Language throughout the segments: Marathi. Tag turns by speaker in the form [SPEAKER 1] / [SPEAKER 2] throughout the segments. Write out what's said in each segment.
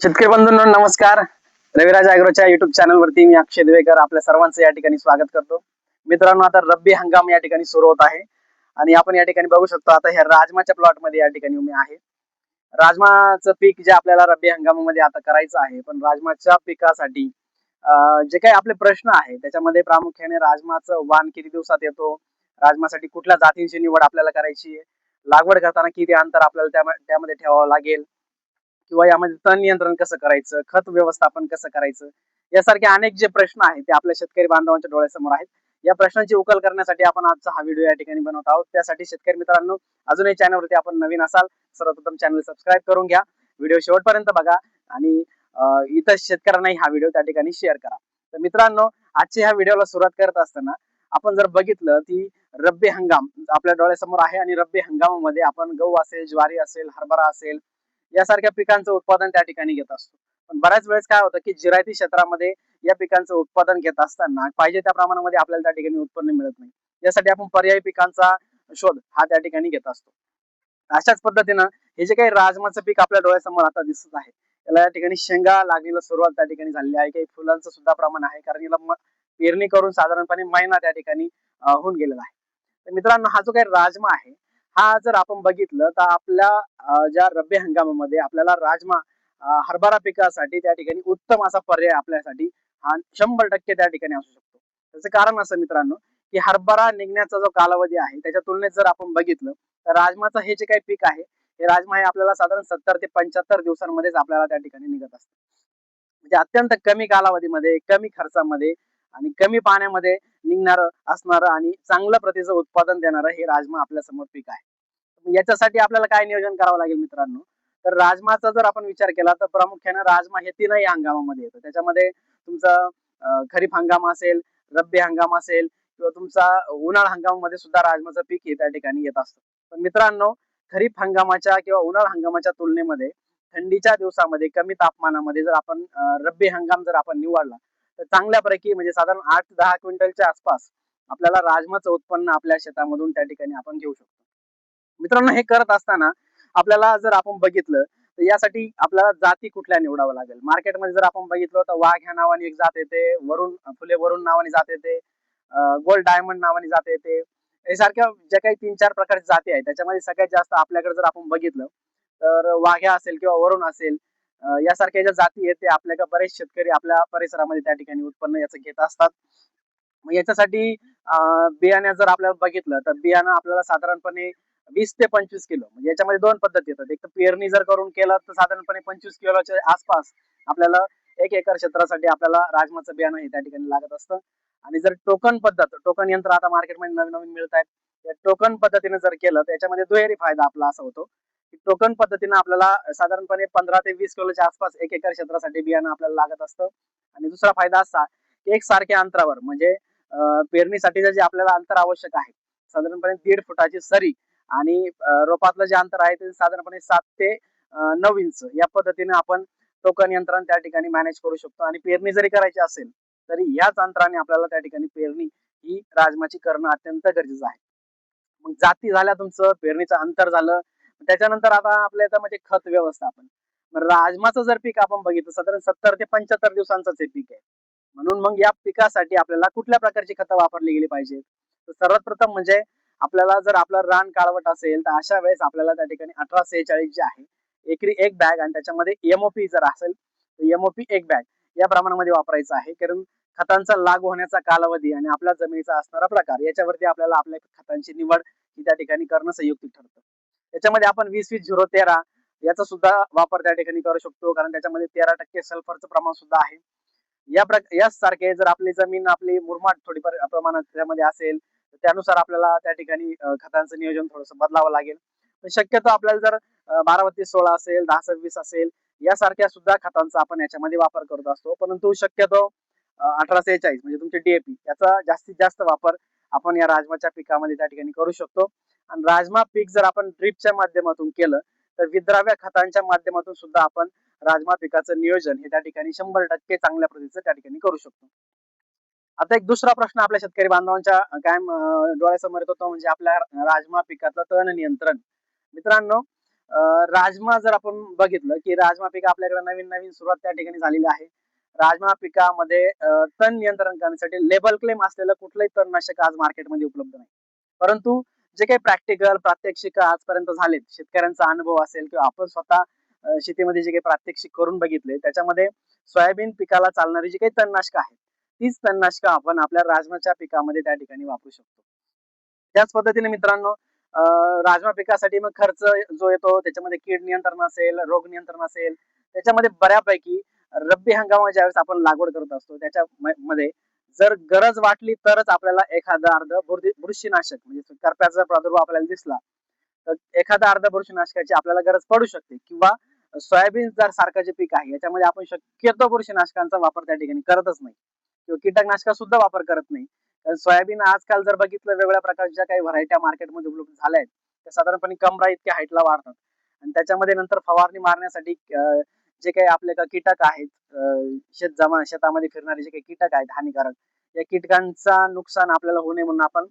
[SPEAKER 1] शेतकरी बंधूंनो नमस्कार. रविराज अॅग्रोच्या युट्यूब चॅनल वरती मी अक्षय दिवेकर आपल्या सर्वांचं या ठिकाणी स्वागत करतो. मित्रांनो आता रब्बी हंगाम या ठिकाणी सुरू होत आहे. आणि आपण या ठिकाणी बघू शकतो आता ह्या राजमाच्या प्लॉटमध्ये या ठिकाणी मी आहे. राजमाचं पीक जे आपल्याला रब्बी हंगामामध्ये आता करायचं आहे पण राजमाच्या पिकासाठी जे काही आपले प्रश्न आहे त्याच्यामध्ये प्रामुख्याने राजमाचं वाण किती दिवसात येतो? राजमासाठी कुठल्या जातींची निवड आपल्याला करायची आहे? लागवड करताना किती अंतर आपल्याला त्यामध्ये ठेवावं लागेल? किंवा यामध्ये तण नियंत्रण कसं करायचं खत व्यवस्थापन कसं करायचं यासारखे अनेक जे प्रश्न आहेत ते आपल्या शेतकरी बांधवांच्या डोळ्यासमोर आहेत. या प्रश्नांची उकल करण्यासाठी आपण आजचा हा व्हिडिओ या ठिकाणी बनवत आहोत. त्यासाठी शेतकरी मित्रांनो अजूनही चॅनलवरती आपण नवीन असाल सर्वप्रथम चॅनल सबस्क्राईब करून घ्या. व्हिडिओ शेवटपर्यंत बघा आणि इतर शेतकऱ्यांनाही हा व्हिडिओ त्या ठिकाणी शेअर करा. तर मित्रांनो आजच्या ह्या व्हिडिओला सुरुवात करत असताना आपण जर बघितलं की रब्बी हंगाम आपल्या डोळ्यासमोर आहे आणि रब्बी हंगामामध्ये आपण गहू असेल ज्वारी असेल हरभरा असेल यासारख्या पिकांचं उत्पादन त्या ठिकाणी घेत असतो. पण बऱ्याच वेळेस काय होतं की जिरायती क्षेत्रामध्ये या पिकांचं उत्पादन घेत असताना पाहिजे त्या प्रमाणामध्ये आपल्याला त्या ठिकाणी उत्पन्न मिळत नाही. यासाठी आपण पर्यायी पिकांचा शोध हा त्या ठिकाणी घेत असतो. अशाच पद्धतीनं हे जे काही राजमाचं पीक आपल्या डोळ्यासमोर आता दिसत आहे याला या ठिकाणी शेंगा लागलेला सुरुवात त्या ठिकाणी झालेली आहे. काही फुलांचं सुद्धा प्रमाण आहे कारण याला पेरणी करून साधारणपणे महिना त्या ठिकाणी होऊन गेलेला आहे. तर मित्रांनो हा जो काही राजमा आहे हा जर आपण बघितलं तर आपल्या ज्या रब्बी हंगामामध्ये आपल्याला राजमा हरभरा पिकासाठी त्या ठिकाणी उत्तम असा पर्याय आपल्यासाठी हा शंभर टक्के त्या ठिकाणी असू शकतो. त्याचं कारण असं मित्रांनो की हरभरा निघण्याचा जो कालावधी आहे त्याच्या तुलनेत जर आपण बघितलं तर राजमाचं हे जे काही पीक आहे हे राजमा हे आपल्याला साधारण सत्तर ते पंच्याहत्तर दिवसांमध्येच आपल्याला त्या ठिकाणी निघत असतं. म्हणजे अत्यंत कमी कालावधीमध्ये कमी खर्चामध्ये आणि कमी पाण्यामध्ये निघणार असणारं आणि चांगलं प्रतीचं उत्पादन देणारं हे राजमा आपल्यासमोर पीक आहे. याच्यासाठी आपल्याला काय नियोजन करावं लागेल मित्रांनो? तर राजमाचा जर आपण विचार केला तर प्रामुख्याने राजमा हे तीनही हंगामामध्ये येतं त्याच्यामध्ये तुमचा खरीप हंगाम असेल रब्बी हंगाम असेल किंवा तुमचा उन्हाळा हंगामामध्ये सुद्धा राजमाचं पीक हे त्या ठिकाणी येत असतं. पण मित्रांनो खरीप हंगामाच्या किंवा उन्हाळा हंगामाच्या तुलनेमध्ये थंडीच्या दिवसामध्ये कमी तापमानामध्ये जर आपण रब्बी हंगाम जर आपण निवडला तर चांगल्यापैकी म्हणजे साधारण आठ दहा क्विंटलच्या आसपास आपल्याला राजमाचं उत्पन्न आपल्या शेतामधून त्या ठिकाणी आपण घेऊ शकतो. मित्रांनो हे करत असताना आपल्याला जर आपण बघितलं तर यासाठी आपल्याला जाती कुठल्या निवडावं लागेल? मार्केटमध्ये जर आपण बघितलं तर वाघ ह्या नावाने एक जात येते वरुण फुले वरुण नावाने जात येते गोल्ड डायमंड नावाने जात येते. यासारख्या सारख्या ज्या काही तीन चार प्रकारच्या जाती आहेत त्याच्यामध्ये सगळ्यात जास्त आपल्याकडे जर आपण बघितलं तर वाघ्या असेल किंवा वरुण असेल यासारख्या ज्या जाती आहेत ते आपल्याकडे बरेच शेतकरी आपल्या परिसरामध्ये त्या ठिकाणी उत्पन्न याचं घेत असतात. मग याच्यासाठी अं, बियाण्या जर आपल्याला बघितलं तर बियाणं आपल्याला साधारणपणे वीस ते पंचवीस किलो. म्हणजे याच्यामध्ये दोन पद्धती येतात. एक तर पेरणी जर करून केलं तर साधारणपणे पंचवीस किलोच्या आसपास आपल्याला एक एकर क्षेत्रासाठी आपल्याला राजमाचं बियाणं हे त्या ठिकाणी लागत असतं. आणि जर टोकन पद्धत टोकन यंत्र आता मार्केटमध्ये नवीन नवीन मिळत आहेत. त्या टोकन पद्धतीने जर केलं तर याच्यामध्ये दुहेरी फायदा आपला असा होतो. की टोकन पद्धतीने आपल्याला साधारणपणे पंधरा ते वीस किलोच्या आसपास एक एकर क्षेत्रासाठी बियाणं आपल्याला लागत असतं. आणि दुसरा फायदा असा की एक सारख्या अंतरावर म्हणजे पेरणीसाठी पेरणीसाठीचं जे आपल्याला अंतर आवश्यक आहे साधारणपणे दीड फुटाची सरी आणि रोपातलं जे अंतर आहे ते साधारणपणे सात ते नऊ इंच. या पद्धतीने आपण टोकन यंत्रण त्या ठिकाणी मॅनेज करू शकतो. आणि पेरणी जरी करायची असेल तरी याच अंतराने आपल्याला त्या ठिकाणी पेरणी ही राजमाची करणं अत्यंत गरजेचं आहे. मग जाती झाल्या तुमचं पेरणीचं अंतर झालं. त्याच्यानंतर आता आपल्या म्हणजे खत व्यवस्थापन. राजमाचं जर पीक आपण बघितलं साधारण सत्तर ते पंच्याहत्तर दिवसांचंच हे पीक आहे. म्हणून मग या पिकासाठी आपल्याला कुठल्या प्रकारची खतं वापरली गेली पाहिजे तर सर्वात प्रथम म्हणजे आपल्याला जर आपलं रान काळवट असेल तर अशा वेळेस आपल्याला त्या ठिकाणी अठरा सेहेचाळीस जे आहे एकरी एक बॅग आणि त्याच्यामध्ये एमओपी जर असेल तर एमओपी एक बॅग या प्रमाणामध्ये वापरायचं आहे. कारण खतांचा लागू होण्याचा कालावधी आणि आपल्या जमिनीचा असणारा प्रकार याच्यावरती आपल्याला आपल्या खतांची निवड ही त्या ठिकाणी करणं संयुक्त ठरतं. त्याच्यामध्ये आपण वीस वीस झिरो तेरा याचा सुद्धा वापर त्या ठिकाणी करू शकतो कारण त्याच्यामध्ये तेरा टक्के सल्फरचं प्रमाण सुद्धा आहे. या प्रक यासारखे जर आपली जमीन आपली मुरमाड थोडीफार प्रमाणात त्यामध्ये असेल त्यानुसार आपल्याला त्या ठिकाणी खतांचं नियोजन थोडस बदलावं लागेल. पण शक्यतो आपल्याला जर बारावती बारा बत्तीस सोळा असेल दहा सव्वीस असेल यासारख्या सुद्धा खतांचा आपण याच्यामध्ये वापर करत असतो. परंतु शक्यतो अठरा सेहेचाळीस म्हणजे तुमचे डीएपी याचा जास्तीत जास्त वापर आपण या राजमाच्या पिकामध्ये त्या ठिकाणी करू शकतो. आणि राजमा पीक जर आपण ड्रिपच्या माध्यमातून केलं तर विद्राव्य खतांच्या माध्यमातून सुद्धा आपण राजमा पिकाचं नियोजन हे त्या ठिकाणी शंभर टक्के चांगल्या पद्धतीचं त्या ठिकाणी करू शकतो. आता एक दुसरा प्रश्न आपल्या शेतकरी बांधवांच्या कायम डोळ्यासमोर येतो तो म्हणजे आपल्या राजमा पिकातलं तण नियंत्रण. मित्रांनो राजमा जर आपण बघितलं की राजमा पीक आपल्याकडे नवीन नवीन सुरुवात त्या ठिकाणी झालेली आहे. राजमा पिकामध्ये तण नियंत्रण करण्यासाठी लेबल क्लेम असलेलं कुठलंही तणनाशक आज मार्केटमध्ये उपलब्ध नाही. परंतु जे काही प्रॅक्टिकल प्रात्यक्षिक आजपर्यंत झालेत शेतकऱ्यांचा अनुभव असेल किंवा आपण स्वतः शेतीमध्ये जे काही प्रात्यक्षिक करून बघितले त्याच्यामध्ये सोयाबीन पिकाला चालणारी जी काही तणनाशक आहेत तीच तणनाशक आपण आपल्या राजमाच्या पिकामध्ये त्या ठिकाणी वापरू शकतो. त्याच पद्धतीने मित्रांनो अं, राजमा पिकासाठी मग खर्च जो येतो त्याच्यामध्ये कीड नियंत्रण असेल रोग नियंत्रण असेल त्याच्यामध्ये बऱ्यापैकी रब्बी हंगामा ज्यावेळेस आपण लागवड करत असतो त्याच्या मध्ये जर गरज वाटली तरच आपल्याला एखादं अर्ध बुरशीनाशक म्हणजे करप्याचा प्रादुर्भाव आपल्याला दिसला तर एखादा अर्ध बुरशीनाशकाची आपल्याला गरज पडू शकते किंवा सोयाबीन जर सारखं जे पीक आहे याच्यामध्ये आपण शक्यतो बुरशीनाशकांचा वापर त्या ठिकाणी करतच नाही. किंवा कीटकनाशका सुद्धा वापर करत नाही. सोयाबीन आजकाल जर बघितलं वेगवेगळ्या प्रकारच्या काही व्हरायट्या मार्केटमध्ये उपलब्ध झाल्या आहेत त्या साधारणपणे कमरा इतक्या हाईटला वाढतात. आणि त्याच्यामध्ये नंतर फवारणी मारण्यासाठी जे काही आपले का कीटक आहेत शेत जमा शेतामध्ये फिरणारे जे काही कीटक आहेत हानिकारक या कीटकांचा नुकसान आपल्याला होऊ नये म्हणून आपण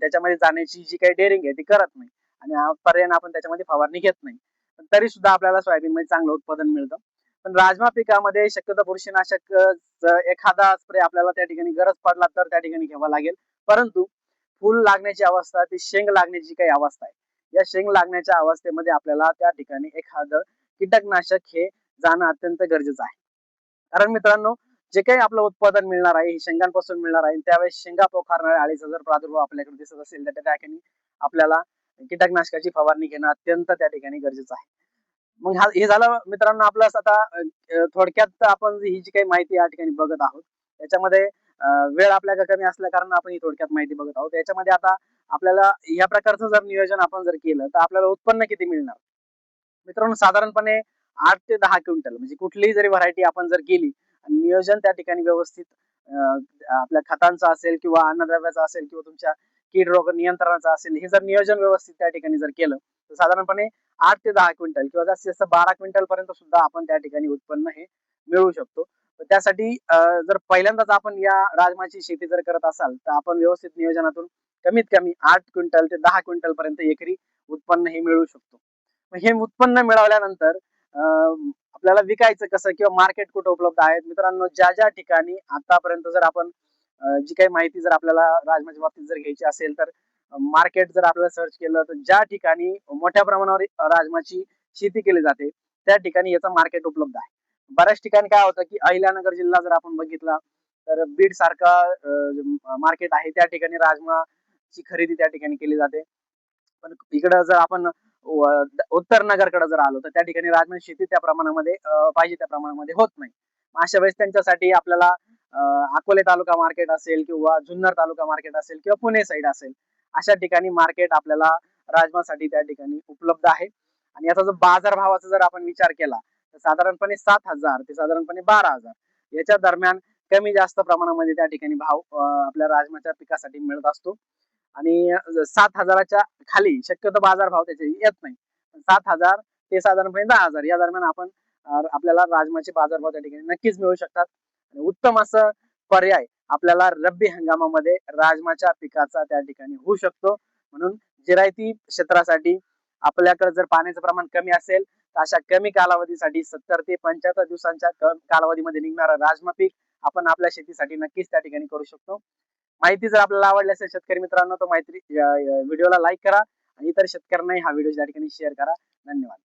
[SPEAKER 1] त्याच्यामध्ये जाण्याची जी काही डेअरिंग आहे ती करत नाही. आणि हा पर्याय आपण त्याच्यामध्ये फवारणी घेत नाही. पण तरी सुद्धा आपल्याला सोयाबीनमध्ये चांगलं उत्पादन मिळतं. पण राजमा पिकामध्ये शक्यतो बुरशीनाशक एखादा स्प्रे आपल्याला त्या ठिकाणी गरज पडला तर त्या ठिकाणी घ्यावा लागेल. परंतु फुल लागण्याची अवस्था ती शेंग लागण्याची काही अवस्था आहे. या शेंग लागण्याच्या अवस्थेमध्ये आपल्याला त्या ठिकाणी एखादं कीटकनाशक हे जाणं अत्यंत गरजेचं आहे. कारण मित्रांनो जे काही आपलं उत्पादन मिळणार आहे शेंगांपासून मिळणार आहे त्यावेळेस शेंगा पोखारणाऱ्या अळीचा जर प्रादुर्भाव आपल्याकडे दिसत असेल तर त्या ठिकाणी आपल्याला कीटकनाशकाची फवारणी घेणं अत्यंत त्या ठिकाणी गरजेचं आहे. मग हा हे झालं मित्रांनो आपलं आता थोडक्यात आपण ही जी काही माहिती या ठिकाणी बघत आहोत त्याच्यामध्ये वेळ आपल्याकडे कमी असल्या कारण आपण ही थोडक्यात माहिती बघत आहोत. याच्यामध्ये आता आपल्याला या प्रकारचं जर नियोजन आपण जर केलं तर आपल्याला उत्पन्न किती मिळणार? मित्रांनो साधारणपणे आठ ते दहा क्विंटल म्हणजे कुठलीही जरी व्हरायटी आपण जर केली आणि नियोजन त्या ठिकाणी व्यवस्थित आपल्या खतांचं असेल किंवा अन्नद्रव्याचं असेल किंवा तुमच्या कीड रोग नियंत्रणाचा असेल हे जर नियोजन व्यवस्थित त्या ठिकाणी जर केलं तर साधारणपणे आठ ते दहा क्विंटल किंवा जास्तीत जास्त बारा क्विंटल पर्यंत सुद्धा आपण त्या ठिकाणी उत्पन्न हे मिळवू शकतो. त्यासाठी जर पहिल्यांदाच आपण या राजमाची शेती जर करत असाल तर आपण व्यवस्थित नियोजनातून कमीत कमी आठ क्विंटल ते दहा क्विंटल पर्यंत एकरी उत्पन्न हे मिळवू शकतो. हे उत्पन्न मिळवल्यानंतर अं, आपल्याला विकायचं कसं किंवा मार्केट कुठं उपलब्ध आहेत? मित्रांनो ज्या ज्या ठिकाणी आतापर्यंत जर आपण जी काही माहिती जर आपल्याला राजमाच्या बाबतीत जर घ्यायची असेल तर मार्केट जर आपल्याला सर्च केलं तर ज्या ठिकाणी मोठ्या प्रमाणावर राजमाची शेती केली जाते त्या ठिकाणी याचा मार्केट उपलब्ध आहे. बऱ्याच ठिकाणी काय होतं की अहिल्यानगर जिल्हा जर आपण बघितला तर बीड सारखा मार्केट आहे त्या ठिकाणी राजमाची खरेदी त्या ठिकाणी केली जाते. पण इकडं जर आपण उत्तर नगरकडे जर आलो तर त्या ठिकाणी राजमा शेती त्या प्रमाणामध्ये पाहिजे त्या प्रमाणामध्ये होत नाही. अशा वेळेस त्यांच्यासाठी आपल्याला अकोले तालुका मार्केट असेल किंवा जुन्नर तालुका मार्केट असेल किंवा पुणे साईड असेल अशा ठिकाणी मार्केट आपल्याला राजमासाठी त्या ठिकाणी उपलब्ध आहे. आणि याचा जर बाजार भावाचा जर आपण विचार केला तर साधारणपणे सात हजार ते साधारणपणे बारा हजार याच्या दरम्यान कमी जास्त प्रमाणामध्ये त्या ठिकाणी भाव आपल्या राजमाच्या पिकासाठी मिळत असतो. आणि सात हजाराच्या खाली शक्यतो बाजार भाव त्याचे येत नाही. सात हजार ते साधारणपणे दहा हजार या दरम्यान आपण आपल्याला राजमाचे बाजारभाव त्या ठिकाणी नक्कीच मिळू शकतात. आणि उत्तम असं पर्याय आपल्याला रब्बी हंगामामध्ये राजमाच्या पिकाचा त्या ठिकाणी होऊ शकतो. म्हणून जिरायती क्षेत्रासाठी आपल्याकडे जर पाण्याचं प्रमाण कमी असेल तर अशा कमी कालावधीसाठी सत्तर ते पंच्याहत्तर दिवसांच्या कालावधीमध्ये निघणारा राजमा पीक आपण आपल्या शेतीसाठी नक्कीच त्या ठिकाणी करू शकतो. माहिती जर आपल्याला आवडली असेल शेतकरी मित्रांनो तर माहिती व्हिडिओला लाईक करा आणि इतर शेतकऱ्यांनाही हा व्हिडिओ त्या ठिकाणी शेअर करा. धन्यवाद.